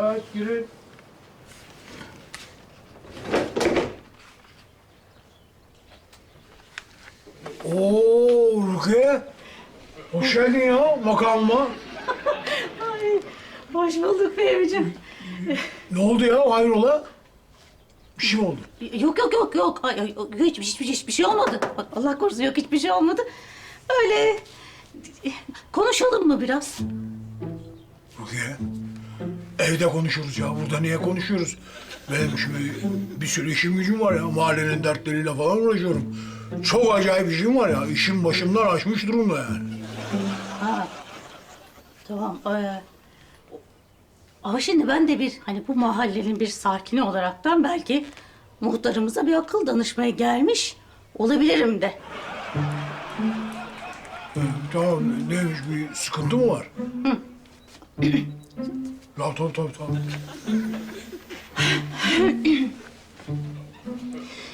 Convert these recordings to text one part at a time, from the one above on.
Evet girin. Oo Rukiye. Hoş geldin ya makamıma. Ay, hoş bulduk Fehmi'ciğim. Ne oldu ya hayrola? Bir şey mi oldu? Yok yok yok yok. Ay, ay, yok, hiçbir, hiçbir, hiçbir şey olmadı. Bak Allah korusun yok hiçbir şey olmadı. Öyle konuşalım mı biraz? Rukiye. Evde konuşuruz ya. Burada niye konuşuyoruz? Benim şimdi bir sürü işim gücüm var ya. Mahallenin dertleriyle falan uğraşıyorum. Çok acayip işim var ya. İşim başımdan aşmış durumda yani. Ha. Tamam. Ee, ama şimdi ben de bir hani bu mahallenin bir sakini olaraktan belki muhtarımıza bir akıl danışmaya gelmiş olabilirim de. Ee, tamam neymiş bir sıkıntı mı var? ya tabii tabii tabii.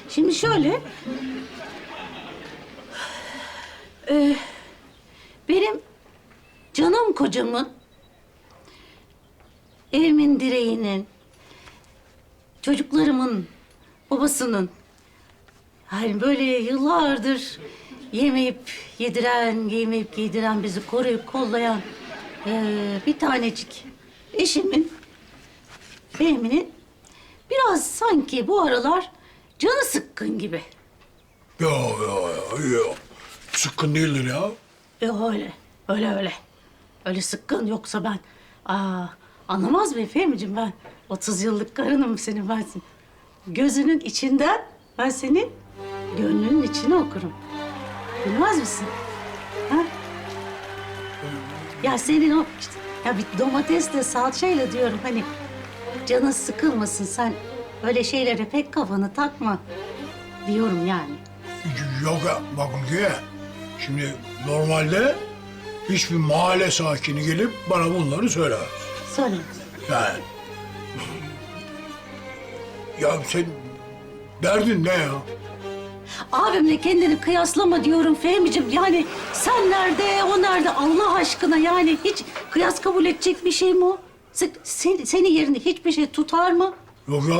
Şimdi şöyle. Ee, benim canım kocamın evimin direğinin, çocuklarımın babasının yani böyle yıllardır yemeyip yediren, giymeyip giydiren, bizi koruyup kollayan ee, bir tanecik eşimin, Fehmi'nin biraz sanki bu aralar canı sıkkın gibi. Ya ya ya ya. Sıkkın değildir ya. E öyle, öyle öyle. Öyle sıkkın yoksa ben... Aa, anlamaz mıyım Fehmi'ciğim ben? 30 yıllık karınım senin ben. Gözünün içinden ben senin gönlünün içine okurum. Bilmez misin? Ha? Ya senin o işte, ya bir domatesle salçayla diyorum hani canın sıkılmasın sen öyle şeylere pek kafanı takma diyorum yani. Yok ya bak Rukiye. Şimdi normalde hiçbir mahalle sakini gelip bana bunları söyler. Söyle. Yani. Ya sen derdin ne ya? Abimle kendini kıyaslama diyorum Fehmi'ciğim. Yani sen nerede, o nerede Allah aşkına yani hiç kıyas kabul edecek bir şey mi o? Sen, sen- senin yerinde hiçbir şey tutar mı? Yok ya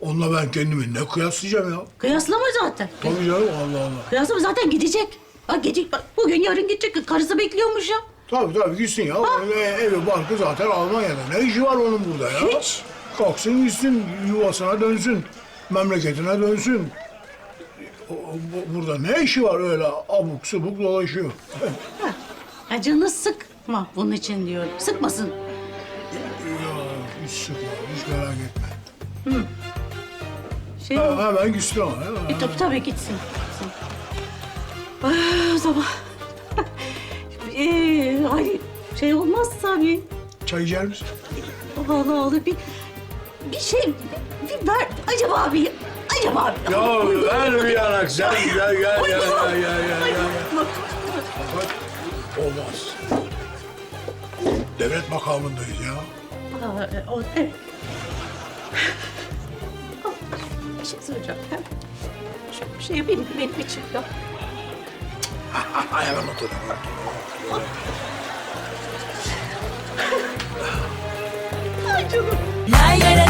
onunla ben kendimi ne kıyaslayacağım ya? Kıyaslama zaten. Tabii canım Allah Allah. Kıyaslama zaten gidecek. Bak gidecek, bak bugün yarın gidecek. Karısı bekliyormuş ya. Tabii tabii gitsin ya. E, evi barkı zaten Almanya'da. Ne işi var onun burada ya? Hiç. Kalksın gitsin yuvasına dönsün. Memleketine dönsün. O- bu- Burada ne işi var öyle abuk subuk dolaşıyor? Ya canını sıkma bunun için diyorum. Sıkmasın. ya hiç sıkma, hiç merak etme. Şey, Ha, hemen gitsin ama. hemen. e, tabii tabii gitsin. gitsin. Ah, o zaman. ee, hani şey olmazsa bir Çay içer misin? Vallahi olur bir bir şey bir, bir ver acaba bir acaba bir Ya ver bir yanak sen gel gel gel gel gel gel gel. Bak, Olmaz. Devlet makamındayız ya. aa, e, o, evet. Ah, Bir şey söyleyeceğim. Hem bir şey yapayım mı benim için ya? Hemen otur. Ay canım. Lay lay